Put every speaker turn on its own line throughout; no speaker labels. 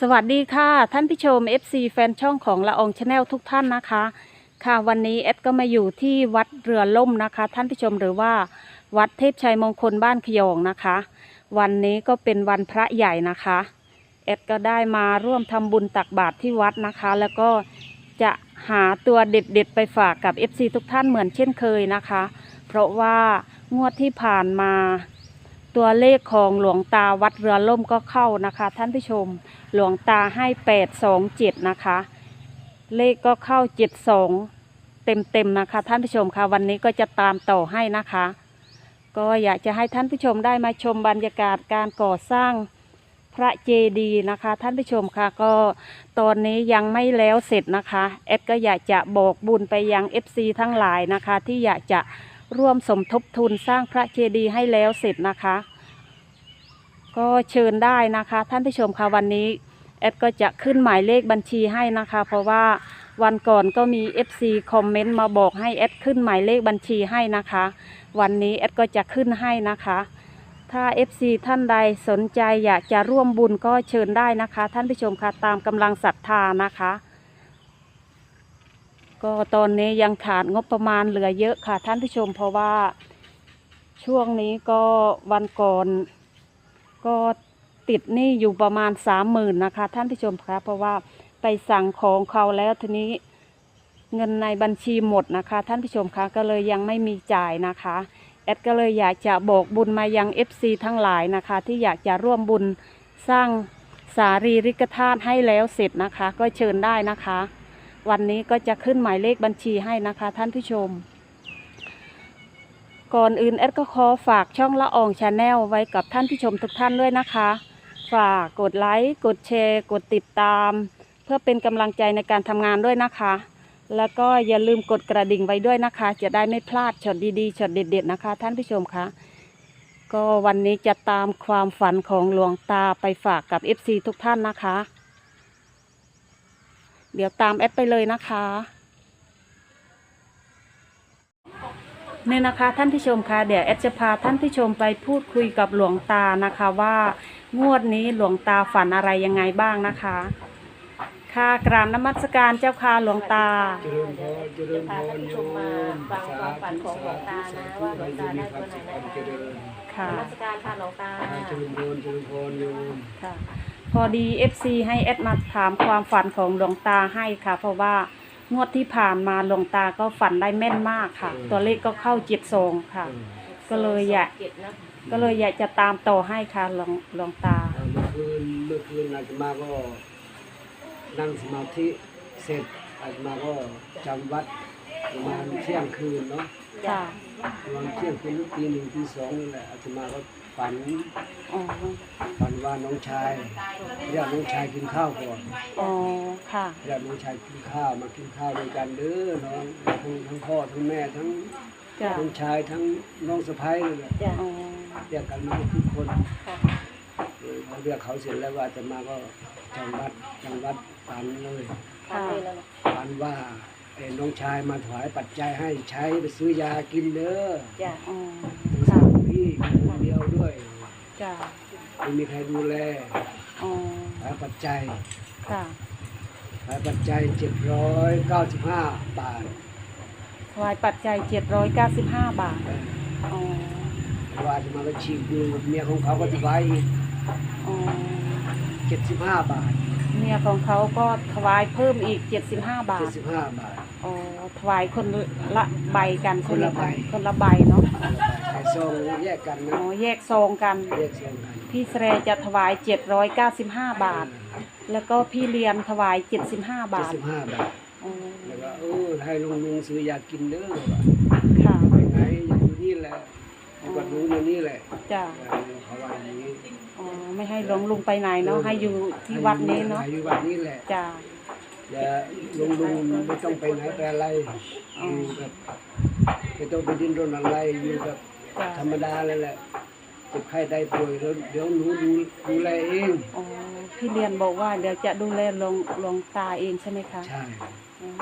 สวัสดีค่ะ ท่านผู้ชม FC แฟนช่องของละอองชาแนลทุกท่านนะคะ ค่ะวันนี้เอดก็มาอยู่ที่วัดเรือล่มนะคะ ท่านผู้ชมหรือว่า วัดเทพชัยมงคลบ้านขยองนะคะ วันนี้ก็เป็นวันพระใหญ่นะคะเอดก็ได้มาร่วมทำบุญตักบาตรที่วัดนะคะ แล้วก็จะหาตัวเด็ดๆไปฝากกับ FC ทุกท่านเหมือนเช่นเคยนะคะ เพราะว่างวดที่ผ่านมา ตัวเลขของหลวงตาวัดเรือล่มก็เข้านะคะ ท่านผู้ชม หลวงตาให้แปดสองเจ็ดนะคะ เลขก็เข้าเจ็ดสองเต็มเต็มๆนะคะ ท่านผู้ชมคะวันนี้ก็จะตามต่อให้นะคะ ก็อยากจะให้ท่านผู้ชมได้มาชมบรรยากาศการก่อสร้างพระเจดีย์นะคะ ท่านผู้ชมค่ะก็ตอนนี้ยังไม่แล้วเสร็จนะคะเอดก็อยากจะบอกบุญไปยัง FC ทั้งหลายนะคะ ที่อยากจะ ร่วมสมทบทุนสร้างพระเจดีย์ให้แล้วเสร็จนะคะ ก็เชิญได้นะคะ ท่านผู้ชมค่ะวันนี้แอดก็จะขึ้นหมายเลขบัญชีให้นะคะ เพราะว่าวันก่อนก็มี FC คอมเมนต์มาบอกให้แอดขึ้นหมายเลขบัญชีให้นะคะ วันนี้แอดก็จะขึ้นให้นะคะ ถ้า FC ท่านใดสนใจอยากจะร่วมบุญก็เชิญได้นะคะ ท่านผู้ชมค่ะตามกำลังศรัทธานะคะ ก็ตอนนี้ยังขาดงบประมาณเหลือเยอะค่ะท่านผู้ชมเพราะว่าช่วงนี้ก็วันก่อนก็ติดหนี้อยู่ประมาณสามหมื่นนะคะ ท่านผู้ชมคะเพราะว่าไปสั่งของเขาแล้วทีนี้เงินในบัญชีหมดนะคะ ท่านผู้ชมคะก็เลยยังไม่มีจ่ายนะคะแอดก็เลยอยากจะบอกบุญมายัง FC ทั้งหลายนะคะ ที่อยากจะร่วมบุญสร้างสารีริกธาตุให้แล้วเสร็จนะคะ ก็เชิญได้นะคะ วันนี้ก็จะขึ้นหมายเลขบัญชีให้นะคะท่านผู้ชม ก่อนอื่นแอดก็ขอฝากช่องละอองชาแนลไว้กับท่านผู้ชมทุกท่านด้วยนะคะ ฝากกดไลค์กดแชร์ กดติดตาม เพื่อเป็นกำลังใจในการทำงานด้วยนะคะ แล้วก็อย่าลืมกดกระดิ่งไว้ด้วยนะคะ จะได้ไม่พลาดช็อตดีๆช็อตเด็ดๆนะคะ ท่านผู้ชมคะก็วันนี้จะตามความฝันของหลวงตาไปฝากกับ FC ทุกท่านนะคะ เดี๋ยวตามแอดไปเลยนะคะนี่นะคะท่านผู้ชมคะเดี๋ยวแอดจะพาท่านผู้ชมไปพูดคุยกับหลวงตานะคะว่างวดนี้หลวงตาฝันอะไรยังไงบ้างนะคะ ค่ะกราบนมัสการเจ้าค่ะหลวงตา
เจริญพรเจริญพร
จะพาท่านผู้ชมมาฟังความฝันของหลวงตานะว่าหลวงตาได้ตัวไหนนะคะ
เจริญ
ค่ะ
นมัสการค่ะหลวงตา
เจริญพรเจริญพรโยม
ค่ะ พอดี FC ให้แอดมาถามความฝันของหลวงตาให้ค่ะ เพราะว่างวดที่ผ่านมาหลวงตาก็ฝันได้แม่นมากค่ะ ตัวเลขก็เข้าเจ็ดทรงค่ะ ก็เลยอยาก
เจ็ดนะ
ก็เลยอยากจะตามต่อให้ค่ะหลวงหลวงตา
เมื่อคืนเมื่อคืนอาตมาก็นั่งสมาธิเสร็จอาตมาก็จำวัดประมาณเที่ยงคืนเนาะ
ค่ะ
ประมาณเที่ยงคืนหรือตีหนึ่งตีสองนี่แหละอาตมาก็ ฝัน
อ๋อ
ฝันว่าน้องชายเรียกน้องชายกินข้าวก่อน
อ๋อค่ะ
เรียกน้องชายกินข้าวมากินข้าวด้วยกันเด้อน้องทั้งทั้งพ่อทั้งแม่ทั้ง
จ้ะ
น้องชายทั้งน้องสะพ้ายเลยแหละ
จ้ะ
อ๋อ
เรียกกันมาทุกคน
ค่ะ
เออพอเรียกเขาเสร็จแล้วว่าจะมาก็จังวัดจังวัดฝันเลย
ทำเลยแล้วนะ
ฝันว่าไอ้น้องชายมาถวายปัจจัยให้ใช้ไปซื้อยากินเด้อ
จ้ะ
อ๋อ
ตัว
ค่ะ
สาวพี่คนเดียวด้วย
จ้ะ
ไม่มีใครดูแล
อ๋อ
ถวายปัจจัย
ค่ะ
ถวายปัจจัยเจ็ดร้อยเก้าสิบห้าบาท
ถวายปัจจัยเจ็ดร้อยเก้าสิบห้าบาท
เออ
อ๋อ
ว่าจะมาไปฉีดดูเมียของเขาก็ถวายอีก
อ๋อ
เจ็ดสิบห้าบาท
เมียของเขาก็ถวายเพิ่มอีกเจ็ดสิบห้าบา
เจ็
ท
ดสิบห้าบาท
อ๋อ ถวายคนละใบกันใช่ไหม
คนละใบ
คะคนละใบเนาะ
ใส่ ซองแยกกัน
อ๋
นะ
อแยกซองกัน
แยกซองกัน
พี่เสรจะถวายเจ็ดร้อยเก้าสิบห้าบาท แล้วก็พี่เรียนถวายเจ็ดสิบห้า
เจ็ด
บาท
สิบห้าบาท
อ๋อ
แล้วก็เออให้ลุงลุงซื้อยากินเด้อ
ค่ะ
ไปไหนอยู่นี่แหละอยู่กับลุงอยู่นี่แหละ
จ้ะ
เขาว่าอย่างนี้
อ๋อไม่ให้หลวงลุงไปไหนเนาะให้อยู่ที่วัดนี้เนาะ
ให้อยู่วัดนี้แหละ
จ้ะ
อย่าลุงลุงไม่ต้องไปไหนไปอะไรอยู่กับไม่ต้องไปดิ้นรนอะไรอยู่กับ
จ้ะ
ธรรมดาเลยแหละเจ็บไข้ได้ป่วยแล้วเดี๋ยวหนูดูดูแลเอง
อ๋อพี่เรียนบอกว่าเดี๋ยวจะดูแลหลวงหลวงตาเองใช่ไหมคะ
ใช่
อ๋อ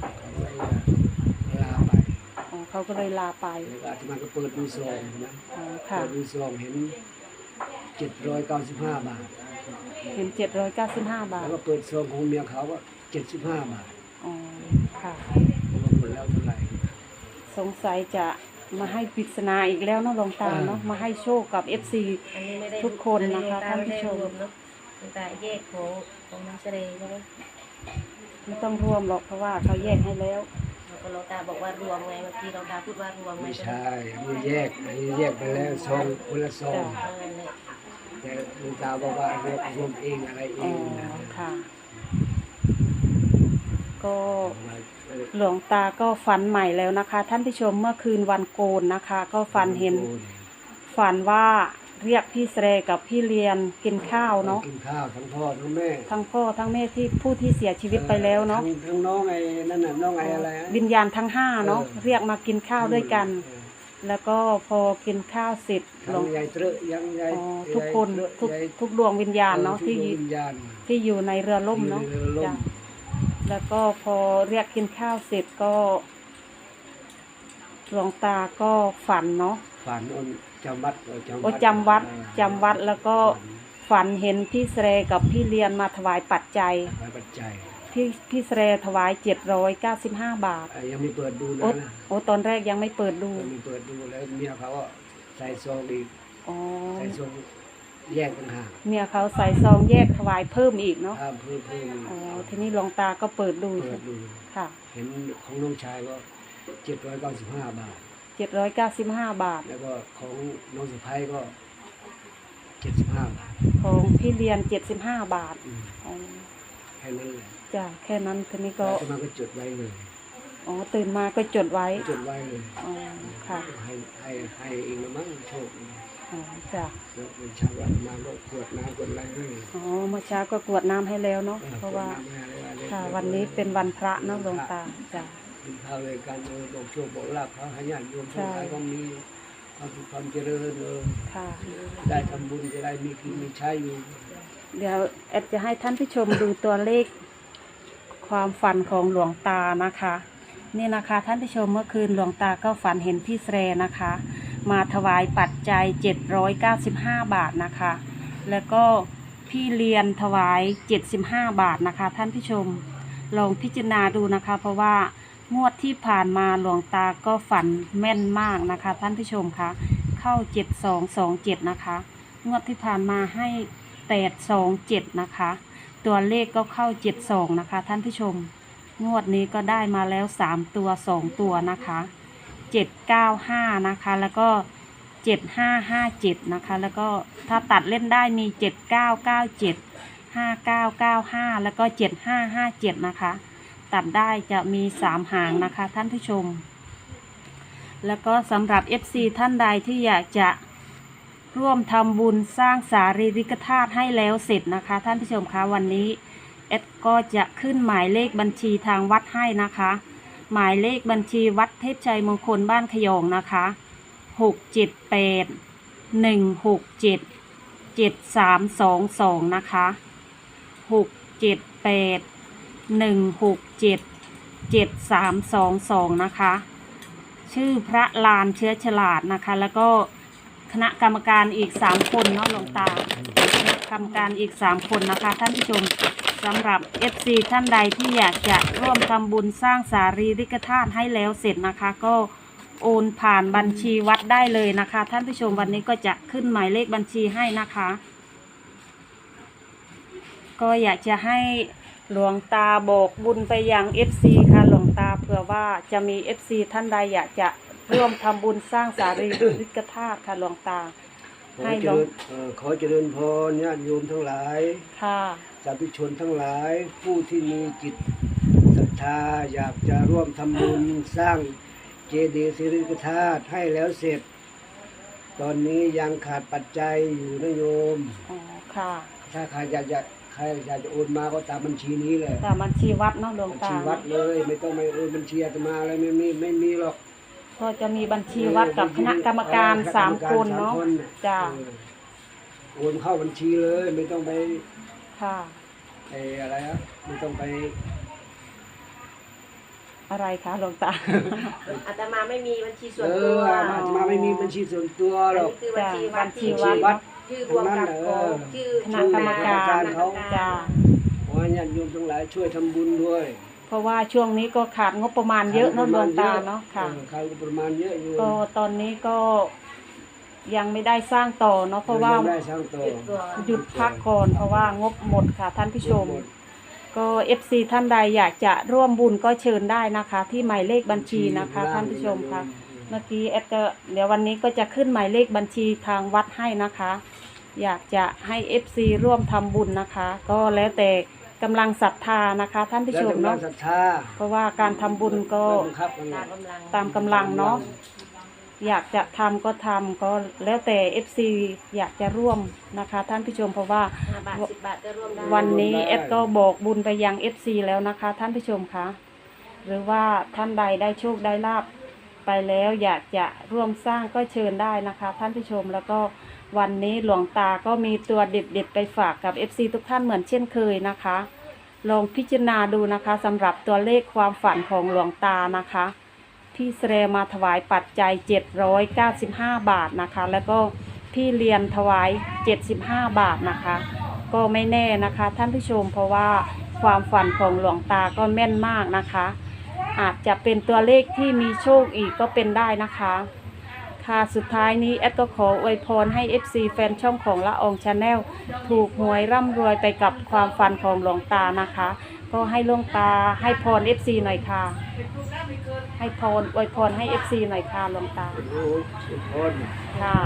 เขาเลยลาไป
อ๋อเขาก็เลยลาไป
แล้วอาตมาก็เปิดดูซองนะ
อ๋อค่ะ
เปิดดูซองเห็นเจ็ดร้อยเก้าสิบห้าบาท
คเห็นเจ็ดร้อยเก้าสิบห้าบา
แล้
ท
วก็เปิดซองของเมียเขาว่าเจ็ดสิบห้าบาท
อ๋อค่ะ
รวมหมดแล้วเท่าไหร่
สงสัยจะ มาให้ปริศนาอีกแล้วเนาะหลวงตาเนาะ
อ่าม
มาให้โชคกับเอฟซี
อันนี้ไม่ได้
ทุกคนนะคะ
อัหลวงต
ท่านผู้ชม
ไได้รวเนาะหลวงตาแยกของของน้ำเสลใช่ไหม
ไม่ต้องร่วมหรอกเพราะว่าเขาแยกให้แล้ว
แล้วก็หลวงตาบอกว่ารวมไงเมื่อกี้หลวงตาพูดว่ารวมไง
ไม่ใช่อันนี้แยกอันนี้แยกไปแล้วซองคนละซอง
จ้ะ
เออเนี่ย
แต่หลุงตาบอกว่ารวมรวมเองอะไรเอ
อ๋อง
นะ
ค่ะ ก็
เออ
หลวงตาก็ฝันใหม่แล้วนะคะ ท่านผู้ชมเมื่อคืนวันโกนนะคะ ก็ฝันเห็นฝันว่าเรียกพี่เสรกับพี่เรียนกินข้าวเนาะ
กินข้าวทั้งพ่อทั้งแม่
ทั้งพ่อทั้งแม่ที่ผู้ที่เสียชีวิตไปแล้วเนาะ
ทั้งทั้งน้องไอ้นั่นน่ะน้องไอ้อะไรนะ
วิญญาณทั้งห้าเนาะ
เออ
เรียกมากินข้าวด้วยกัน
เออ
แล้วก็พอกินข้าวเสร็จหล
ทั้
ว
ง
ง
ยายเตรอะยังยาย
อ๋อา
ย
ทุกคน
เตรอะ
ทุก
ยาย
ทุกดวงวิญญาณเนาะ
ออ
ที่
ทุก
อยู่
วิญญาณ
ที่อยู่ในเรือล่มเนาะ แล้วก็พอเรียกกินข้าวเสร็จก็หลวงตาก็ฝันเนาะ
ฝันอนจำวัดเออจำ
โอ้
วัด
จำวัด
เออ
จำวัดแล้วก็ฝันเห็นพี่เสรกับพี่เรียนมาถวายปัจจัย
ไว้ปัจจัย
พี่พี่เสรถวายเจ็ดร้อยเก้าสิบห้าบาท
อะยังไม่เปิดดูนะ
โอ้
นะ
โอ้ตอนแรกยังไม่เปิดดู
ยังไม่เปิดดูแล้วเมียเขาก็ใส่ซองอีก
อ๋อ
ใส่ซอง แยกต่างหาก
เมียเขาใส่ซองแยกถวายเพิ่มอีกเนาะ
อ่าเพิ่มเพิ่ม
อ๋อทีนี้หลวงตาก็เปิดดู
เปิดดู
ค่ะ
เห็นของน้องชายก็เจ็ดร้อยเก้าสิบห้าบาท
เจ็ดร้อยเก้าสิบห้าบาท
แล้วก็ของน้องสะพ้ายก็เจ็ดสิบห้าบาท
ของพี่เรียนเจ็ดสิบห้าบาท
อืม
อ๋อ
แค่นั้นแหละ
จ้ะแค่นั้นทีนี้ก็
แล้วมาก็จดไว้เลย
อ๋อตื่นมาก็จดไว้
จดไว้เลย
อ๋อค่ะ
ให้ให้ให้เองละมั้งโชคดี
อ๋อจ้ะ
แล้วเป็นชาวบ้านมาก็กวดน้ำกวดอะไรให้
อ๋อเมื่อเช้าก็กรวดน้ำให้แล้วเนาะ
ออ
เพราะว่า
กดน้ำให้อะไร
ค่ะวันนี้เป็นวันพระเนาะหลวงตาจ้ะ
กินข้าวเลยกันเออบอกโชคบอกลาภเขาให้ญาติโยม
ใช่
ทั้งหลายก็มีความสุขความเจริญเออ
ค่ะ
ได้ทำบุญจะได้มีกินมีใช้อยู่
เดี๋ยวแอดจะให้ท่านผู้ชมดูตัวเลขความฝันของหลวงตานะคะ นี่นะคะท่านผู้ชมเมื่อคืนหลวงตาก็ฝันเห็นพี่แสรนะคะ มาถวายปัจจัย 795 บาทนะคะ แล้วก็พี่เรียนถวาย 75 บาทนะคะ ท่านผู้ชม ลองพิจารณาดูนะคะ เพราะว่างวดที่ผ่านมาหลวงตาก็ฝันแม่นมากนะคะ ท่านผู้ชมคะ เข้า 7227 นะคะ งวดที่ผ่านมาให้ 827 นะคะ ตัวเลขก็เข้า 72 นะคะ ท่านผู้ชม งวดนี้ก็ได้มาแล้ว 3 ตัว 2 ตัวนะคะ 795 นะคะ แล้วก็ 7557 นะคะ แล้วก็ถ้าตัดเล่นได้มี 7997 5995 แล้วก็ 7557 นะคะ ตัดได้จะมี 3 หางนะคะท่านผู้ชม แล้วก็สำหรับ FC ท่านใดที่อยากจะร่วมทำบุญสร้างสารีริกธาตุให้แล้วเสร็จนะคะ ท่านผู้ชมคะวันนี้ เอ็ดก็จะขึ้นหมายเลขบัญชีทางวัดให้นะคะ หมายเลขบัญชีวัดเทพชัยมงคลบ้านขยองนะคะหกเจ็ดแปดหนึ่งหกเจ็ดเจ็ดสามสองสองนะคะหกเจ็ดแปดหนึ่งหกเจ็ดเจ็ดสามสองสองนะคะ ชื่อพระลานเชื้อฉลาดนะคะ แล้วก็คณะกรรมการอีก 3 คนเนาะหลวงตาคณะกรรมการอีก 3 คนนะคะ ท่านผู้ชม สำหรับ FC ท่านใดที่อยากจะร่วมทำบุญสร้างสารีริกธาตุให้แล้วเสร็จนะคะ ก็โอนผ่านบัญชีวัดได้เลยนะคะ ท่านผู้ชมวันนี้ก็จะขึ้นหมายเลขบัญชีให้นะคะ ก็อยากจะให้หลวงตาบอกบุญไปยัง FC ค่ะหลวงตาเผื่อว่าจะมี FC ท่านใดอยากจะร่วมทำบุญสร้างสารีริกธาตุค่ะหลวงตา
อ
ให้
เจ
หลวง
ริญเอ่อขอเจริญพรญาติโยมทั้งหลาย
ค่ะ
สาธุชนทั้งหลายผู้ที่มีจิตศรัทธาอยากจะร่วมทำบุญสร้างเจดีย์ศิริกธาตุให้แล้วเสร็จ ตอนนี้ยังขาดปัจจัยอยู่นะโยม
อ๋อ ค่ะ
ถ้าใครอยากจะใครอยากจะโอนมาก็ตามบัญชีนี้เลย
แต่บัญชีวัดเนาะหลวง
บัญ
ตา
ชีวัดเลย ไม่ต้องไปโอนบัญชีอาตมาอะไรไม่มีไม่มีหรอก
ก็จะมีบัญชีวัดกับคณะกรรมการ
เออ
สาม
ณะ
ค
กรร
น
มกร
เนาะ
สมค
จ้า
เออโอนเข้าบัญชีเลยไม่ต้องไป
ค่ะ
ไอ้อะไรอะไม่ต้องไป
อะไรคะหลวงตา
อาตมาไม่มีบัญชีส่วน
เอ
ตั
อ
ว
อาตมาไม่มีบัญชีส่วนตัวหรอก
คือบัญชีวัด
จ้ะ
ที่
บัญชีวัด
วัด
ชื่อรวมกับของชื่อ
คณะกรรมการ
เขา
จ้า
ขอให้ญาติโยมทั้งหลายช่วยทำบุญด้วย
เพราะว่าช่วงนี้ก็ขาดงบประมาณเยอะเนอะหลวงตาเนาะค่ะ
เออขาดงบประมาณเยอะอยู่
ก็ตอนนี้ก็ยังไม่ได้สร้างต่อเนาะเพราะว่า
ยังได้สร้างต่อ
หยุดตัว
หยุดพักก่อนเพราะว่างบหมดค่ะท่านผู้ชม
หด
ก็ FC ท่านใดอยากจะร่วมบุญก็เชิญได้นะคะ ที่หมายเลขบัญชีนะคะ ท่านผู้ชมค่ะเมื่อกี้แอดก็เดี๋ยววันนี้ก็จะขึ้นหมายเลขบัญชีทางวัดให้นะคะ อยากจะให้ FC ร่วมทำบุญนะคะ ก็แล้วแต่ กำลังศรัทธานะคะ ท่านผู้
แล้ว
ชม
กำลัง
เนาะ
ศรัทธา
เพราะว่าการทำบุญก็
บังคับกัน
ตา
นะ
มกำลัง
ตามกำลังเนาะอยากจะทำก็ทำก็แล้วแต่ FC อยากจะร่วมนะคะ ท่านผู้ชมเพราะว่า
ห้าบาทสิบบาทก็ร่วมได้
วันนี้เอดก็บอกบุญไปยัง FC แล้วนะคะ ท่านผู้ชมคะหรือว่าท่านใดได้โชคได้ลาบไปแล้ว อยากจะร่วมสร้างก็เชิญได้นะคะ ท่านผู้ชมแล้วก็ วันนี้หลวงตาก็มีตัวเด็ดๆไปฝากกับ FC ทุกท่านเหมือนเช่นเคยนะคะ ลองพิจารณาดูนะคะสำหรับตัวเลขความฝันของหลวงตานะคะ พี่เสรมาถวายปัจจัย 795 บาทนะคะ แล้วก็พี่เรียนถวาย 75 บาทนะคะ ก็ไม่แน่นะคะท่านผู้ชมเพราะว่าความฝันของหลวงตาก็แม่นมากนะคะ อาจจะเป็นตัวเลขที่มีโชคอีกก็เป็นได้นะคะ ค่ะสุดท้ายนี้แอดก็ขออวยพรให้ FC แฟนช่องของละอองชาแนลถูกหวยร่ำรวยไปกับความฝันของหลวงตานะคะ ก็ให้หลวงตาให้พร FC หน่อยค่ะ ให้พรอวยพรให้ FC หน่อยค่ะหลวงตา
โอ้สุขคน
ค่ะ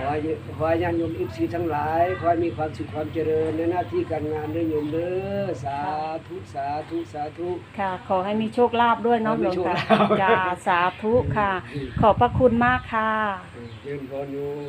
ขอให้ขอให้ญาติโยมอิปซีทั้งหลาย ขอให้มีความสุขความเจริญในหน้าที่การงานด้วยโยมเด้อสาธุสาธุสาธุ
ค่ะ ขอให้มีโชคลาภด้วยเนาะ
ขอ
ห
ให้
ล
มี
วงตา
โชคลาภ
จ้าสาธุค่ะ ขอบพระคุณมากค่ะ
เยินพรโยม